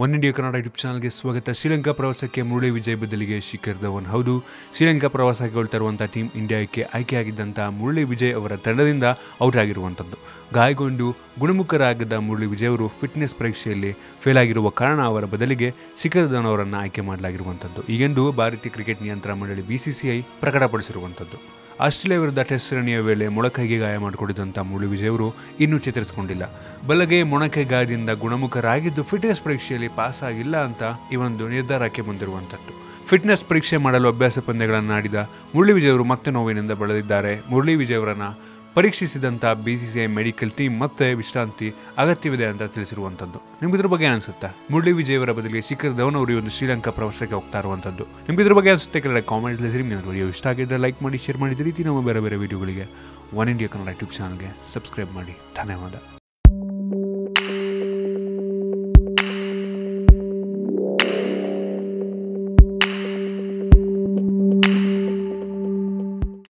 One India Kannada YouTube ಚಾನಲ್ಗೆ ಸ್ವಾಗತ. ಶ್ರೀಲಂಕಾ ಪ್ರವಾಸಕ್ಕೆ ಮುರಳಿ ವಿಜಯ್ ಬದಲಿಗೆ ಶಿಖರ್ ಧವನ್. ಹೌದು, ಶ್ರೀಲಂಕಾ ಪ್ರವಾಸಕ್ಕೆ ಹೊಳ್ತಾ ಟೀಮ್ ಇಂಡಿಯಾಕ್ಕೆ ಆಯ್ಕೆಯಾಗಿದ್ದಂಥ ಮುರಳಿ ವಿಜಯ್ ಅವರ ತಂಡದಿಂದ ಔಟ್ ಆಗಿರುವಂಥದ್ದು. ಗಾಯಗೊಂಡು ಗುಣಮುಖರಾಗಿದ್ದ ಮುರಳಿ ವಿಜಯ್ ಅವರು ಫಿಟ್ನೆಸ್ ಪರೀಕ್ಷೆಯಲ್ಲಿ ಫೇಲ್ ಆಗಿರುವ ಕಾರಣ ಅವರ ಬದಲಿಗೆ ಶಿಖರ್ ಧವನ್ ಅವರನ್ನು ಆಯ್ಕೆ ಮಾಡಲಾಗಿರುವಂಥದ್ದು. ಈಗೆಂದು ಭಾರತೀಯ ಕ್ರಿಕೆಟ್ ನಿಯಂತ್ರಣ ಮಂಡಳಿ ಬಿ ಸಿ ಸಿ ಐ ಪ್ರಕಟಪಡಿಸಿರುವಂಥದ್ದು. ಆಸ್ಟ್ರೇಲಿಯಾ ವಿರುದ್ಧ ಟೆಸ್ಟ್ ಸರಣಿಯ ವೇಳೆ ಮೊಳಕೈಗೆ ಗಾಯ ಮಾಡಿಕೊಂಡಿದ್ದಂಥ ಮುರಳಿ ವಿಜಯವರು ಇನ್ನೂ ಚೇತರಿಸಿಕೊಂಡಿಲ್ಲ. ಬಲಗೈ ಮೊಣಕೈ ಗಾಯದಿಂದ ಗುಣಮುಖರಾಗಿದ್ದು ಫಿಟ್ನೆಸ್ ಪರೀಕ್ಷೆಯಲ್ಲಿ ಪಾಸ್ ಆಗಿಲ್ಲ ಅಂತ ಈ ಒಂದು ನಿರ್ಧಾರಕ್ಕೆ ಬಂದಿರುವಂಥದ್ದು. ಫಿಟ್ನೆಸ್ ಪರೀಕ್ಷೆ ಮಾಡಲು ಅಭ್ಯಾಸ ಪಂದ್ಯಗಳನ್ನು ಆಡಿದ ಮುರಳಿ ವಿಜಯವರು ಮತ್ತೆ ನೋವಿನಿಂದ ಬಳಲಿದ್ದಾರೆ. ಮುರಳಿ ವಿಜಯವರನ್ನು ಪರೀಕ್ಷಿಸಿದಂಥ B C C I medical team ಮತ್ತೆ ವಿಶ್ರಾಂತಿ ಅಗತ್ಯವಿದೆ ಅಂತ ತಿಳಿಸಿರುವಂಥದ್ದು. ನಿಮ್ಗೆ ಇದ್ರ ಬಗ್ಗೆ ಅನಿಸುತ್ತೆ? ಮುರಳಿ ವಿಜಯ್ ಅವರ ಬದಲಿಗೆ ಶಿಖರ್ ಧವನ್ ಅವರು ಒಂದು ಶ್ರೀಲಂಕಾ ಪ್ರವಾಸಕ್ಕೆ ಹೋಗ್ತಾ ಇರುವಂಥದ್ದು. ನಿಮ್ಗೆ ಇದ್ರ ಬಗ್ಗೆ ಅನಿಸುತ್ತೆ ಕೆಲ ಕಾಮೆಂಟ್ ತಿಳಿಸಿ ನಿಮ್ಮ ವಿಡಿಯೋ ಇಷ್ಟ ಆಗಿದ್ದರೆ ಲೈಕ್ ಮಾಡಿ ಶೇರ್ ಮಾಡಿದ ರೀತಿ ನಮ್ಮ ಬೇರೆ ಬೇರೆ ವಿಡಿಯೋಗಳಿಗೆ ಒನ್ ಇಂಡಿಯಾ ಕನ್ನಡ ಯೂಟ್ಯೂಬ್ ಚಾನಲ್ಗೆ ಸಬ್ಸ್ಕ್ರೈಬ್ ಮಾಡಿ. ಧನ್ಯವಾದ.